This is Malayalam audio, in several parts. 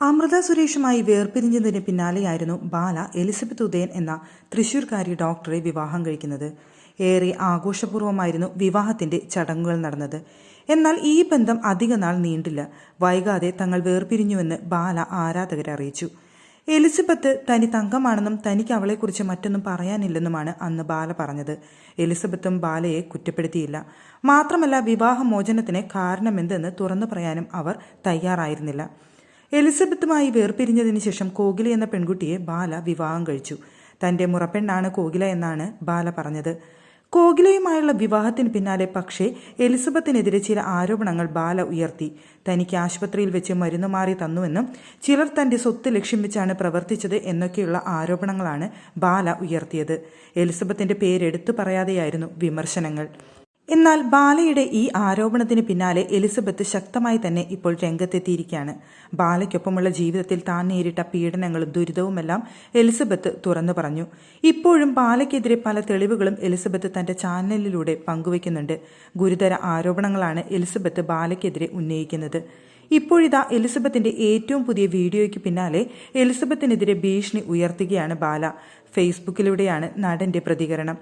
അമൃത സുരേഷുമായി വേർപിരിഞ്ഞതിന് പിന്നാലെയായിരുന്നു ബാല എലിസബത്ത് ഉദയൻ എന്ന തൃശൂർക്കാരി ഡോക്ടറെ വിവാഹം കഴിക്കുന്നത്. ഏറെ ആഘോഷപൂർവമായിരുന്നു വിവാഹത്തിന്റെ ചടങ്ങുകൾ നടന്നത്. എന്നാൽ ഈ ബന്ധം അധികനാൾ നീണ്ടില്ല. വൈകാതെ തങ്ങൾ വേർപിരിഞ്ഞുവെന്ന് ബാല ആരാധകരെ അറിയിച്ചു. എലിസബത്ത് തനി തങ്കമാണെന്നും തനിക്ക് അവളെക്കുറിച്ച് മറ്റൊന്നും പറയാനില്ലെന്നുമാണ് അന്ന് ബാല പറഞ്ഞത്. എലിസബത്തും ബാലയെ കുറ്റപ്പെടുത്തിയില്ല. മാത്രമല്ല വിവാഹമോചനത്തിന് കാരണമെന്തെന്ന് തുറന്നു പറയാനും അവർ തയ്യാറായിരുന്നില്ല. എലിസബത്തുമായി വേർപിരിഞ്ഞതിന് ശേഷം കോകില എന്ന പെൺകുട്ടിയെ ബാല വിവാഹം കഴിച്ചു. തന്റെ മുറപ്പെണ്ണാണ് കോകില എന്നാണ് ബാല പറഞ്ഞത്. കോകിലയുമായുള്ള വിവാഹത്തിന് പിന്നാലെ പക്ഷേ എലിസബത്തിനെതിരെ ചില ആരോപണങ്ങൾ ബാല ഉയർത്തി. തനിക്ക് ആശുപത്രിയിൽ വെച്ച് മരുന്ന് മാറി തന്നുവെന്നും ചിലർ തന്റെ സ്വത്ത് ലക്ഷ്യം വെച്ചാണ് പ്രവർത്തിച്ചത് എന്നൊക്കെയുള്ള ആരോപണങ്ങളാണ് ബാല ഉയർത്തിയത്. എലിസബത്തിന്റെ പേരെടുത്തു പറയാതെയായിരുന്നു വിമർശനങ്ങൾ. എന്നാൽ ബാലയുടെ ഈ ആരോപണത്തിന് പിന്നാലെ എലിസബത്ത് ശക്തമായി തന്നെ ഇപ്പോൾ രംഗത്തെത്തിയിരിക്കുകയാണ്. ബാലയ്ക്കൊപ്പമുള്ള ജീവിതത്തിൽ താൻ നേരിട്ട പീഡനങ്ങളും ദുരിതവുമെല്ലാം എലിസബത്ത് തുറന്നു പറഞ്ഞു. ഇപ്പോഴും ബാലയ്ക്കെതിരെ പല തെളിവുകളും എലിസബത്ത് തന്റെ ചാനലിലൂടെ പങ്കുവയ്ക്കുന്നുണ്ട്. ഗുരുതര ആരോപണങ്ങളാണ് എലിസബത്ത് ബാലയ്ക്കെതിരെ ഉന്നയിക്കുന്നത്. ഇപ്പോഴിതാ എലിസബത്തിന്റെ ഏറ്റവും പുതിയ വീഡിയോയ്ക്ക് പിന്നാലെ എലിസബത്തിനെതിരെ ഭീഷണി ഉയർത്തുകയാണ് ബാല. ഫേസ്ബുക്കിലൂടെയാണ് നടന്റെ പ്രതികരണം.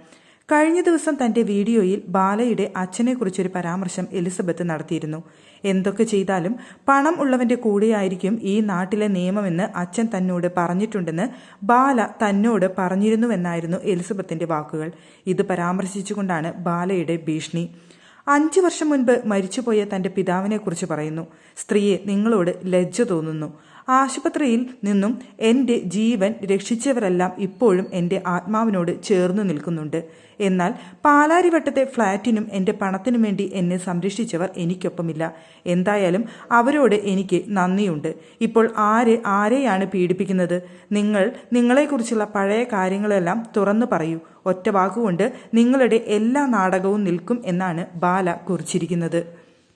കഴിഞ്ഞ ദിവസം തന്റെ വീഡിയോയിൽ ബാലയുടെ അച്ഛനെക്കുറിച്ചൊരു പരാമർശം എലിസബത്ത് നടത്തിയിരുന്നു. എന്തൊക്കെ ചെയ്താലും പണം ഉള്ളവന്റെ കൂടെയായിരിക്കും ഈ നാട്ടിലെ നിയമമെന്ന് അച്ഛൻ തന്നോട് പറഞ്ഞിട്ടുണ്ടെന്ന് ബാല തന്നോട് പറഞ്ഞിരുന്നുവെന്നായിരുന്നു എലിസബത്തിന്റെ വാക്കുകൾ. ഇത് പരാമർശിച്ചുകൊണ്ടാണ് ബാലയുടെ ഭീഷണി. അഞ്ചു വർഷം മുൻപ് മരിച്ചുപോയ തന്റെ പിതാവിനെക്കുറിച്ച് പറയുന്നു. സ്ത്രീയെ നിങ്ങളോട് ലജ്ജ തോന്നുന്നു. ആശുപത്രിയിൽ നിന്നും എന്റെ ജീവൻ രക്ഷിച്ചവരെല്ലാം ഇപ്പോഴും എന്റെ ആത്മാവിനോട് ചേർന്നു നിൽക്കുന്നുണ്ട്. എന്നാൽ പാലാരിവട്ടത്തെ ഫ്ളാറ്റിനും എന്റെ പണത്തിനും വേണ്ടി എന്നെ സംരക്ഷിച്ചവർ എനിക്കൊപ്പമില്ല. എന്തായാലും അവരോട് എനിക്ക് നന്ദിയുണ്ട്. ഇപ്പോൾ ആര് ആരെയാണ് പീഡിപ്പിക്കുന്നത്? നിങ്ങൾ നിങ്ങളെക്കുറിച്ചുള്ള പഴയ കാര്യങ്ങളെല്ലാം തുറന്നു പറയൂ. ഒറ്റ വാക്കുകൊണ്ട് നിങ്ങളുടെ എല്ലാ നാടകവും നിൽക്കും എന്നാണ് ബാല കുറിച്ചിരിക്കുന്നത്.